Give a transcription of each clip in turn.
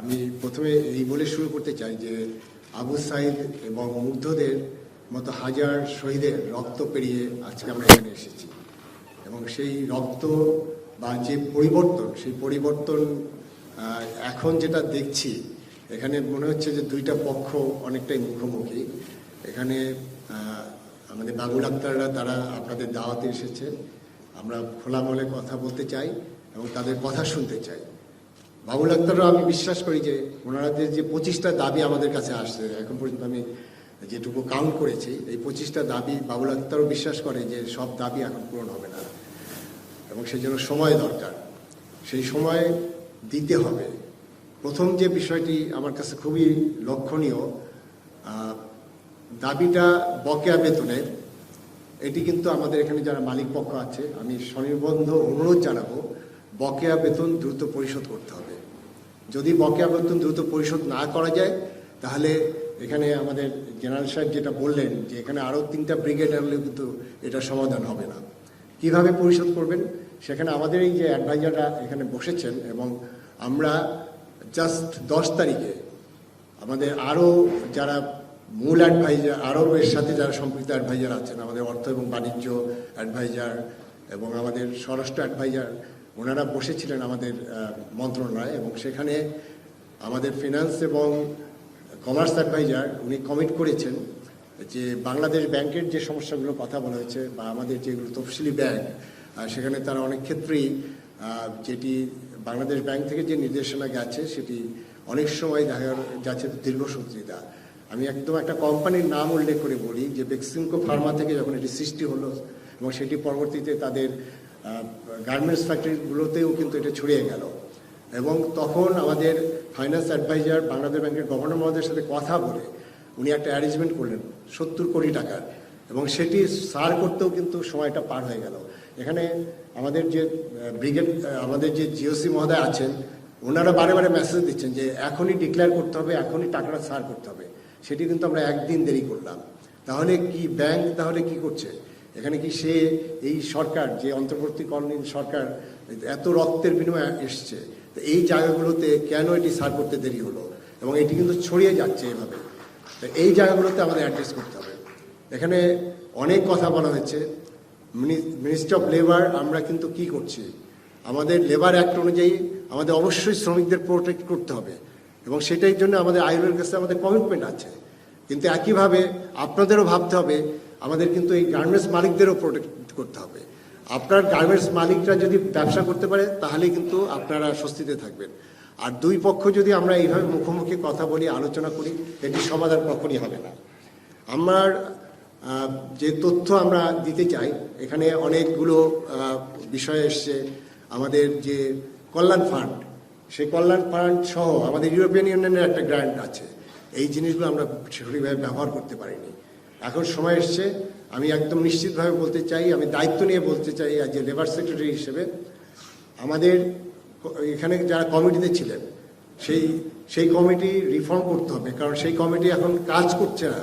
আমি প্রথমে এই বলে শুরু করতে চাই যে আবু সাইদ এবং মুগ্ধদের মতো হাজার শহীদের রক্ত পেরিয়ে আজকে আমরা এখানে এসেছি। এবং সেই রক্ত বা যে পরিবর্তন, সেই পরিবর্তন এখন যেটা দেখছি, এখানে মনে হচ্ছে যে দুইটা পক্ষ অনেকটাই মুখোমুখি। এখানে আমাদের বাবুল আক্তাররা তারা আপনাদের দাওয়াতে এসেছে। আমরা খোলা মলে কথা বলতে চাই এবং তাদের কথা শুনতে চাই। বাবুল আক্তারও আমি বিশ্বাস করি যে ওনাদের যে পঁচিশটা দাবি আমাদের কাছে আসছে, এখন পর্যন্ত আমি যেটুকু কাউন্ট করেছি, এই পঁচিশটা দাবি বাবুল আক্তারও বিশ্বাস করে যে সব দাবি এখন পূরণ হবে না। এবং সেই জন্য সময় দরকার। সেই সময় দিতে হবে। প্রথম যে বিষয়টি আমার কাছে খুবই লক্ষণীয় দাবিটা বকেয়া বেতনের। এটি কিন্তু আমাদের এখানে যারা মালিক পক্ষ আছে, আমি স্বনির্বন্ধ অনুরোধ জানাব, বকেয়া বেতন দ্রুত পরিশোধ করতে হবে। যদি বকেয়া বেতন দ্রুত পরিশোধ না করা যায়, তাহলে এখানে আমাদের জেনারেল সাহেব যেটা বললেন যে এখানে আরও তিনটা ব্রিগেড আনলে কিন্তু এটা সমাধান হবে না। কীভাবে পরিশোধ করবেন? সেখানে আমাদের এই যে অ্যাডভাইজাররা এখানে বসেছেন এবং আমরা জাস্ট দশ তারিখে আমাদের আরও যারা মূল অ্যাডভাইজার আরও এর সাথে যারা সম্পৃক্ত অ্যাডভাইজার আছেন, আমাদের অর্থ এবং বাণিজ্য অ্যাডভাইজার এবং আমাদের স্বরাষ্ট্র অ্যাডভাইজার ওনারা বসেছিলেন আমাদের মন্ত্রণালয়ে এবং সেখানে আমাদের ফিনান্স এবং কমার্স অ্যাডভাইজার উনি কমিট করেছেন যে বাংলাদেশ ব্যাংকের যে সমস্যাগুলো কথা বলা হয়েছে বা আমাদের যেগুলো তফসিলি ব্যাংক সেখানে তারা অনেক ক্ষেত্রেই যেটি বাংলাদেশ ব্যাংক থেকে যে নির্দেশনা গেছে সেটি অনেক সময় দেখা যাচ্ছে দীর্ঘসূত্রিতা আমি একদম একটা কোম্পানির নাম উল্লেখ করে বলি যে বেক্সিমকো ফার্মা থেকে যখন এটি সৃষ্টি হলো এবং সেটি পরবর্তীতে তাদের গার্মেন্টস ফ্যাক্টরিগুলোতেও কিন্তু এটা ছড়িয়ে গেল। এবং তখন আমাদের ফাইন্যান্স অ্যাডভাইজার বাংলাদেশ ব্যাংকের গভর্নর মহোদয়ের সাথে কথা বলে উনি একটা অ্যারেঞ্জমেন্ট করলেন, সত্তর কোটি টাকার। এবং সেটি সার করতেও কিন্তু সময়টা পার হয়ে গেল। এখানে আমাদের যে ব্রিগেড আমাদের যে জিওসি মহোদয় আছেন, ওনারা বারে বারে মেসেজ দিচ্ছেন যে এখনই ডিক্লেয়ার করতে হবে, এখনই টাকাটা সার করতে হবে। সেটি কিন্তু আমরা একদিন দেরি করলাম। তাহলে কি ব্যাংক তাহলে কি করছে? এখানে কি সে, এই সরকার, যে অন্তর্বর্তীকালীন সরকার, এত রক্তের বিনিময়ে এসছে, তো এই জায়গাগুলোতে কেন এটি সার করতে দেরি হলো? এবং এটি কিন্তু ছড়িয়ে যাচ্ছে এভাবে। তো এই জায়গাগুলোতে আমাদের অ্যাড্রেস করতে হবে। এখানে অনেক কথা বলা হয়েছে। মিনিস্ট্রি অফ লেবার, আমরা কিন্তু কি করছি? আমাদের লেবার অ্যাক্ট অনুযায়ী আমাদের অবশ্যই শ্রমিকদের প্রোটেক্ট করতে হবে। এবং সেটাই জন্য আমাদের আইনের কাছে আমাদের কমিটমেন্ট আছে। কিন্তু একইভাবে আপনাদেরও ভাবতে হবে আমাদের কিন্তু এই গার্মেন্টস মালিকদেরও প্রোটেক্ট করতে হবে। আপনার গার্মেন্টস মালিকরা যদি ব্যবসা করতে পারে, তাহলে কিন্তু আপনারা স্বস্তিতে থাকবেন। আর দুই পক্ষ যদি আমরা এইভাবে মুখোমুখি কথা বলি, আলোচনা করি, এটি সমাধান কখনই হবে না। আমার যে তথ্য আমরা দিতে চাই, এখানে অনেকগুলো বিষয় এসছে। আমাদের যে কল্যাণ ফান্ড, সেই কল্যাণ ফান্ড সহ আমাদের ইউরোপিয়ান ইউনিয়নের একটা গ্র্যান্ট আছে। এই জিনিসগুলো আমরা সঠিকভাবে ব্যবহার করতে পারিনি। এখন সময় এসছে, আমি একদম নিশ্চিতভাবে বলতে চাই, আমি দায়িত্ব নিয়ে বলতে চাই আজ যে লেবার সেক্রেটারি হিসেবে, আমাদের এখানে যারা কমিটিতে ছিলেন, সেই সেই কমিটি রিফর্ম করতে হবে, কারণ সেই কমিটি এখন কাজ করছে না।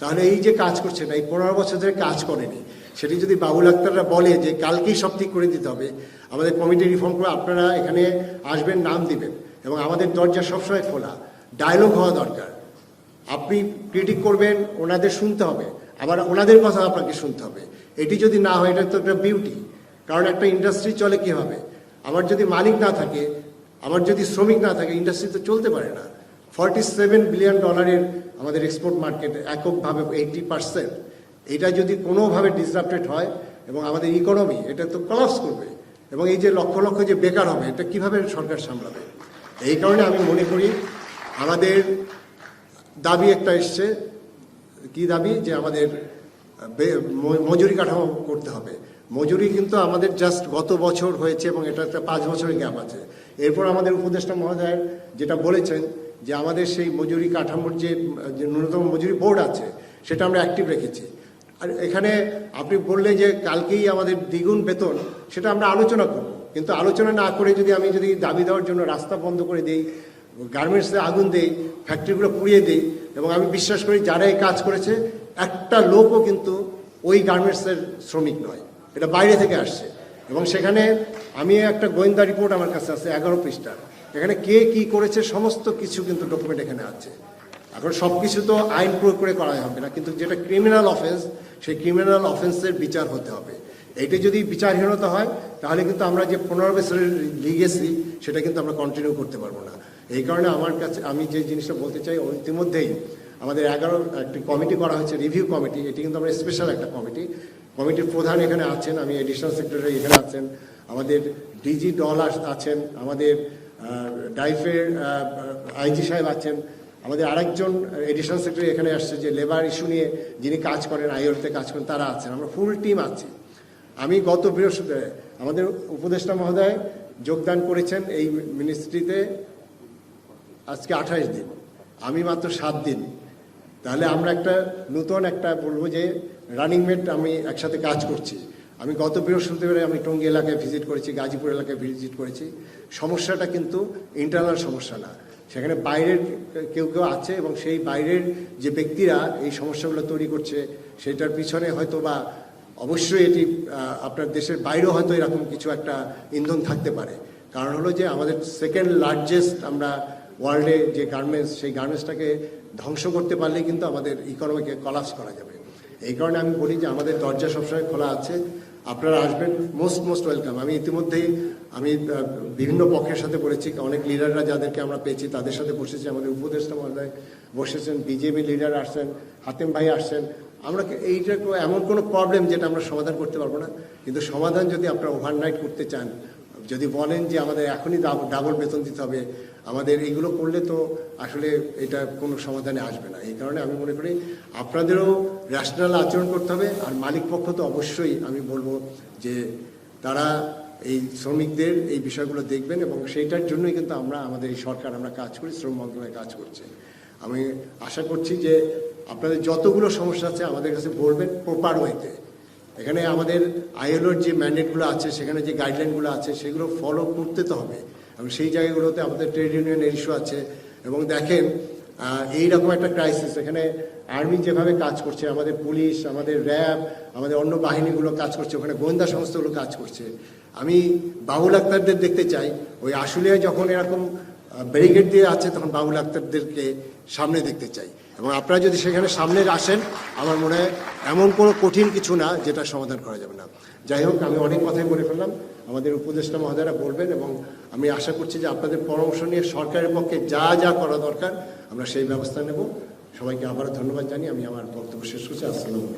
তাহলে এই যে কাজ করছে না, এই পনেরো বছর ধরে কাজ করেনি, সেটি যদি বাবুল আক্তাররা বলে যে কালকেই সব ঠিক করে দিতে হবে, আমাদের কমিটি রিফর্ম করে আপনারা এখানে আসবেন, নাম দিবেন, এবং আমাদের দরজা সবসময় খোলা ডায়লগ হওয়া দরকার। আপনি ক্রিটিক করবেন, ওনাদের শুনতে হবে। আবার ওনাদের কথা আপনাকে শুনতে হবে। এটি যদি না হয়, এটা তো একটা বিউটি কারণ একটা ইন্ডাস্ট্রি চলে কীভাবে? আমার যদি মালিক না থাকে আমার যদি শ্রমিক না থাকে ইন্ডাস্ট্রি তো চলতে পারে না। ফর্টি সেভেন বিলিয়ন ডলারের আমাদের এক্সপোর্ট মার্কেট এককভাবে এইটি পার্সেন্ট এটা যদি কোনোভাবে ডিসরাপ্টেড হয় এবং আমাদের ইকোনমি এটা তো কলাপস করবে। এবং এই যে লক্ষ লক্ষ যে বেকার হবে, এটা কীভাবে সরকার সামলাবে? এই কারণে আমি মনে করি, আমাদের দাবি একটা এসছে। কি দাবি? যে আমাদের মজুরি কাঠামো করতে হবে। মজুরি কিন্তু আমাদের জাস্ট গত বছর হয়েছে এবং এটা একটা পাঁচ বছরের গ্যাপ আছে। এরপর আমাদের উপদেষ্টা মহোদয় যেটা বলেছেন যে আমাদের সেই মজুরি কাঠামোর যে ন্যূনতম মজুরি বোর্ড আছে, সেটা আমরা অ্যাক্টিভ রেখেছি। আর এখানে আপনি বললে যে কালকেই আমাদের দ্বিগুণ বেতন, সেটা আমরা আলোচনা করব। কিন্তু আলোচনা না করে যদি আমি যদি দাবি দেওয়ার জন্য রাস্তা বন্ধ করে দিই গার্মেন্টসে আগুন দেই ফ্যাক্টরিগুলো পুড়িয়ে দিই, এবং আমি বিশ্বাস করি যারা এই কাজ করেছে, একটা লোকও কিন্তু ওই গার্মেন্টসের শ্রমিক নয়। এটা বাইরে থেকে আসছে। এবং সেখানে আমি একটা গোয়েন্দা রিপোর্ট আমার কাছে আছে, এগারো পৃষ্ঠার। এখানে কে কি করেছে, সমস্ত কিছু কিন্তু ডকুমেন্ট এখানে আছে। এখন সব কিছু তো আইন প্রয়োগ করে করা হবে না, কিন্তু যেটা ক্রিমিনাল অফেন্স সেই ক্রিমিনাল অফেন্সের বিচার হতে হবে। এইটা যদি বিচারহীনতা হয়, তাহলে কিন্তু আমরা যে পনেরো বছরের লিগেসি সেটা কিন্তু আমরা কন্টিনিউ করতে পারব না। এই কারণে আমার কাছে, আমি যে জিনিসটা বলতে চাই ইতিমধ্যেই আমাদের এগারো একটি কমিটি করা হয়েছে, রিভিউ কমিটি। এটি কিন্তু আমরা স্পেশাল একটা কমিটি। কমিটির প্রধান এখানে আছেন, আমি এডিশনাল সেক্রেটারি এখানে আছেন, আমাদের ডিজি ডল আছেন, আমাদের ডাইফের আইজি সাহেব আছেন, আমাদের আরেকজন এডিশনাল সেক্রেটারি এখানে আসছে যে লেবার ইস্যু নিয়ে যিনি কাজ করেন আইওতে কাজ করেন, তারা আছেন, আমরা ফুল টিম আছি। আমি গত বৃহস্পতিবার, আমাদের উপদেষ্টা মহোদয় যোগদান করেছেন এই মিনিস্ট্রিতে আজকে আঠাশ দিন। আমি মাত্র সাত দিন। তাহলে আমরা একটা নতুন একটা বলব যে রানিং মেট আমি একসাথে কাজ করছি। আমি গত বৃহস্পতিবারে আমি টঙ্গী এলাকায় ভিজিট করেছি, গাজীপুর এলাকায় ভিজিট করেছি। সমস্যাটা কিন্তু ইন্টারনাল সমস্যা না। সেখানে বাইরের কেউ কেউ আছে এবং সেই বাইরের যে ব্যক্তিরা এই সমস্যাগুলো তৈরি করছে, সেটার পিছনে হয়তো বা অবশ্যই এটি আপনার দেশের বাইরেও হয়তো এরকম কিছু একটা ইন্ধন থাকতে পারে। কারণ হলো যে আমাদের সেকেন্ড লার্জেস্ট আমরা ওয়ার্ল্ডে যে গার্মেন্টস, সেই গার্মেন্টসটাকে ধ্বংস করতে পারলে কিন্তু আমাদের ইকোনমিকে কলাপস করা যাবে। এই কারণে আমি বলি যে আমাদের দরজা সবসময় খোলা আছে। আপনারা আসবেন মোস্ট মোস্ট ওয়েলকাম আমি ইতিমধ্যেই আমি বিভিন্ন পক্ষের সাথে বলেছি, অনেক লিডাররা যাদেরকে আমরা পেয়েছি, তাদের সাথে বসেছি, আমাদের উপদেষ্টা মহোদয় বসেছেন বিজেপি লিডার আসছেন, হাতেম ভাই আসছেন। আমরা এইটা এমন কোনো প্রবলেম যেটা আমরা সমাধান করতে পারব না? কিন্তু সমাধান যদি আপনারা ওভারনাইট করতে চান, যদি বলেন যে আমাদের এখনই ডাবল বেতন দিতে হবে আমাদের এগুলো করলে তো আসলে এটা কোনো সমাধানে আসবে না। এই কারণে আমি মনে করি আপনাদেরও ন্যাশনাল আচরণ করতে হবে আর মালিক পক্ষ তো অবশ্যই আমি বলব যে তারা এই শ্রমিকদের এই বিষয়গুলো দেখবেন এবং সেইটার জন্যই কিন্তু আমরা আমাদের এই সরকার আমরা কাজ করি, শ্রম মন্ত্রণালয় কাজ করছে। আমি আশা করছি যে আপনাদের যতগুলো সমস্যা আছে আমাদের কাছে বলবেন প্রপার ওয়েতে এখানে আমাদের আইএলওর যে ম্যান্ডেটগুলো আছে, সেখানে যে গাইডলাইনগুলো আছে, সেগুলো ফলো করতে তো হবে। এবং সেই জায়গাগুলোতে আমাদের ট্রেড ইউনিয়নের ইস্যু আছে। এবং দেখেন এইরকম একটা ক্রাইসিস এখানে আর্মি যেভাবে কাজ করছে, আমাদের পুলিশ আমাদের র্যাব, আমাদের অন্য বাহিনীগুলো কাজ করছে, ওখানে গোয়েন্দা সংস্থাগুলো কাজ করছে। আমি বাবুল আক্তারদের দেখতে চাই। ওই আশুলিয়ায় যখন এরকম ব্যারিকেড দিয়ে আছে, তখন বাবুল আক্তারদেরকে সামনে দেখতে চাই। এবং আপনারা যদি সেখানে সামনে আসেন, আমার মনে হয় এমন কোনো কঠিন কিছু না যেটা সমাধান করা যাবে না। যাই হোক, আমি অনেক কথাই বলে ফেললাম। আমাদের উপদেষ্টা মহোদয়রা বলবেন এবং আমি আশা করছি যে আপনাদের পরামর্শ নিয়ে সরকারের পক্ষে যা যা করা দরকার আমরা সেই ব্যবস্থা নেব। সবাইকে আবারও ধন্যবাদ জানিয়ে আমি আমার বক্তব্য শেষ করছি। আসসালামু